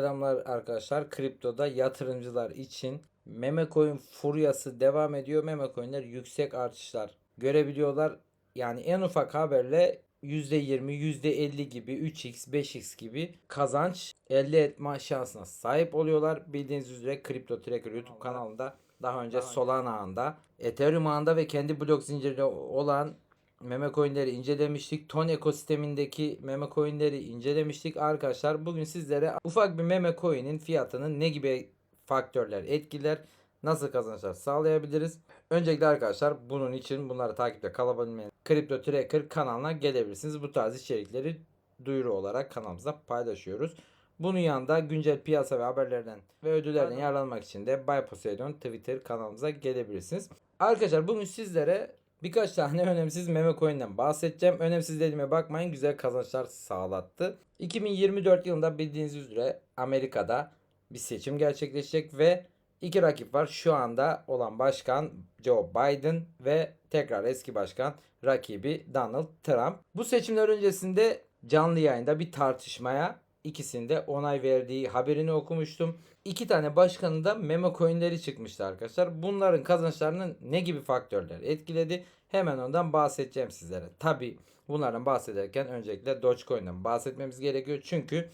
selamlar arkadaşlar. Kriptoda yatırımcılar için meme coin furyası devam ediyor. Meme coinler yüksek artışlar görebiliyorlar. Yani en ufak haberle %20, %50 gibi 3x, 5x gibi kazanç elde etme şansına sahip oluyorlar. Bildiğiniz üzere Crypto Tracker YouTube kanalında daha önce Solana ağında, Ethereum ağında ve kendi blok zincirinde olan meme coinleri incelemiştik. Ton ekosistemindeki meme coinleri incelemiştik. Arkadaşlar bugün sizlere ufak bir meme coin'in fiyatının ne gibi faktörler etkiler, nasıl kazançlar sağlayabiliriz. Öncelikle arkadaşlar bunun için bunları takipte kalabilmeniz Crypto Tracker kanalına gelebilirsiniz. Bu tarz içerikleri duyuru olarak kanalımıza paylaşıyoruz. Bunun yanında güncel piyasa ve haberlerden ve ödüllerden yararlanmak için de Bay Poseidon Twitter kanalımıza gelebilirsiniz. Arkadaşlar bugün sizlere birkaç tane önemsiz meme coin'den bahsedeceğim. Önemsiz dediğime bakmayın güzel kazançlar sağlattı. 2024 yılında bildiğiniz üzere Amerika'da bir seçim gerçekleşecek ve iki rakip var. Şu anda olan başkan Joe Biden ve tekrar eski başkan rakibi Donald Trump. Bu seçimler öncesinde canlı yayında bir tartışmaya ikisinde onay verdiği haberini okumuştum. İki tane başkanın da meme coinleri çıkmıştı arkadaşlar. Bunların kazançlarının ne gibi faktörler etkiledi? Hemen ondan bahsedeceğim sizlere. Tabi bunlardan bahsederken öncelikle Dogecoin'den bahsetmemiz gerekiyor. Çünkü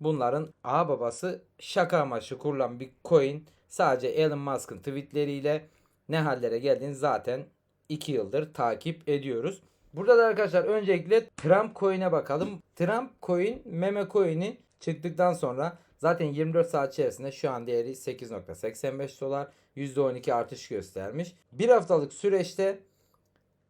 bunların ağ babası şaka amaçlı kurulan bir coin. Sadece Elon Musk'ın tweetleriyle ne hallere geldiğini zaten 2 yıldır takip ediyoruz. Burada da arkadaşlar öncelikle Trump coin'e bakalım. Trump coin meme coin'i çıktıktan sonra zaten 24 saat içerisinde şu an değeri 8.85 dolar. %12 artış göstermiş. Bir haftalık süreçte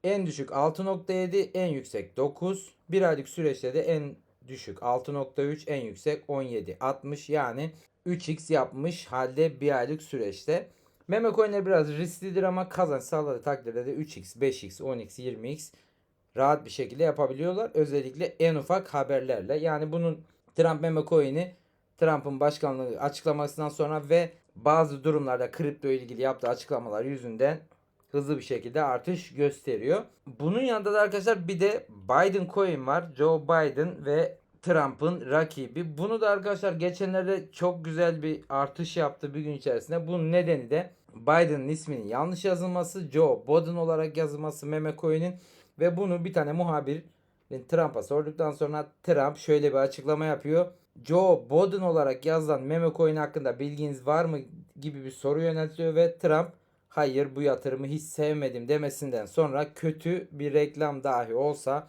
en düşük 6.7 en yüksek 9. Bir aylık süreçte de en düşük 6.3 en yüksek 17 60 yani 3x yapmış halde bir aylık süreçte. Meme coin'ler biraz risklidir ama kazanç sağladığı takdirde de 3x, 5x, 10x, 20x rahat bir şekilde yapabiliyorlar. Özellikle en ufak haberlerle. Yani bunun Trump meme coin'i Trump'ın başkanlığı açıklamasından sonra ve bazı durumlarda kripto ilgili yaptığı açıklamalar yüzünden hızlı bir şekilde artış gösteriyor. Bunun yanında da arkadaşlar bir de Biden coin var. Joe Biden ve Trump'ın rakibi. Bunu da arkadaşlar geçenlerde çok güzel bir artış yaptı bir gün içerisinde. Bunun nedeni de Biden'ın isminin yanlış yazılması, Joe Biden olarak yazılması meme coin'in ve bunu bir tane muhabir Trump'a sorduktan sonra Trump şöyle bir açıklama yapıyor. Joe Biden olarak yazılan meme coin hakkında bilginiz var mı gibi bir soru yöneltiyor ve Trump hayır bu yatırımı hiç sevmedim demesinden sonra kötü bir reklam dahi olsa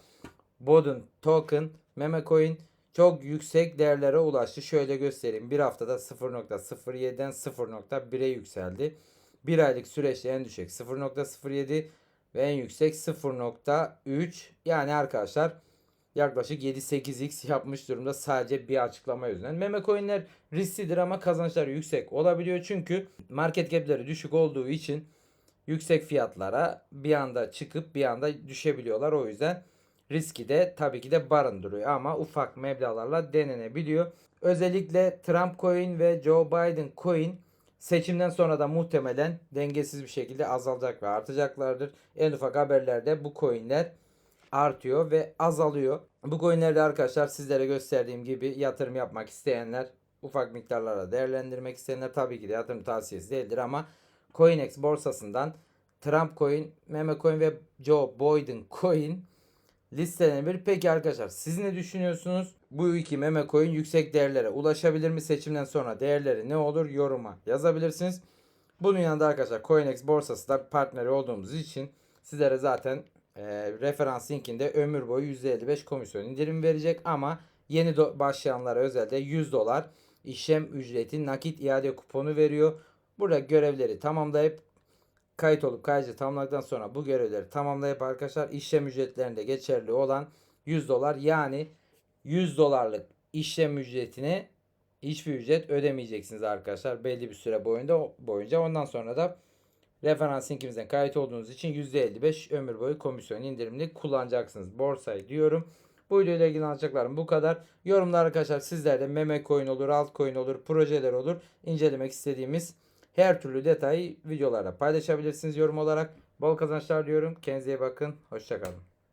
Bodun token meme coin çok yüksek değerlere ulaştı. Şöyle göstereyim. Bir haftada 0.07'den 0.1'e yükseldi. Bir aylık süreçte en düşük 0.07 ve en yüksek 0.3 yani arkadaşlar yaklaşık 7-8x yapmış durumda sadece bir açıklama yüzünden. Meme coinler risklidir ama kazançları yüksek olabiliyor. Çünkü market cap'leri düşük olduğu için yüksek fiyatlara bir anda çıkıp bir anda düşebiliyorlar. O yüzden riski de tabii ki de barındırıyor ama ufak meblağlarla denenebiliyor. Özellikle Trump coin ve Joe Biden coin seçimden sonra da muhtemelen dengesiz bir şekilde azalacak ve artacaklardır. En ufak haberlerde bu coinler artıyor ve azalıyor. Bu coinlerde arkadaşlar sizlere gösterdiğim gibi yatırım yapmak isteyenler ufak miktarlara değerlendirmek isteyenler tabii ki de yatırım tavsiyesi değildir ama CoinEx borsasından Trump coin, meme coin ve Joe Biden coin listelenebilir. Peki arkadaşlar siz ne düşünüyorsunuz? Bu iki meme coin yüksek değerlere ulaşabilir mi? Seçimden sonra değerleri ne olur? Yoruma yazabilirsiniz. Bunun yanında arkadaşlar CoinEx borsası da partneri olduğumuz için sizlere zaten e, referans linkinde ömür boyu %55 komisyon indirim verecek ama yeni başlayanlara özelde 100 dolar işlem ücreti nakit iade kuponu veriyor. Burada görevleri tamamlayıp kayıt olup kayıcı tamamladıktan sonra bu görevleri tamamlayıp arkadaşlar işlem ücretlerinde geçerli olan 100 dolar yani 100 dolarlık işlem ücretine hiçbir ücret ödemeyeceksiniz arkadaşlar belli bir süre boyunca boyunca ondan sonra da referans linkimizden kayıt olduğunuz için %55 ömür boyu komisyon indirimli kullanacaksınız borsayı diyorum. Bu videoyla ilgili anlatacaklarım bu kadar. Yorumlar arkadaşlar sizlerde meme coin olur, altcoin olur, projeler olur. incelemek istediğimiz her türlü detayı videolarda paylaşabilirsiniz yorum olarak. Bol kazançlar diyorum. Kendinize iyi bakın. Hoşçakalın.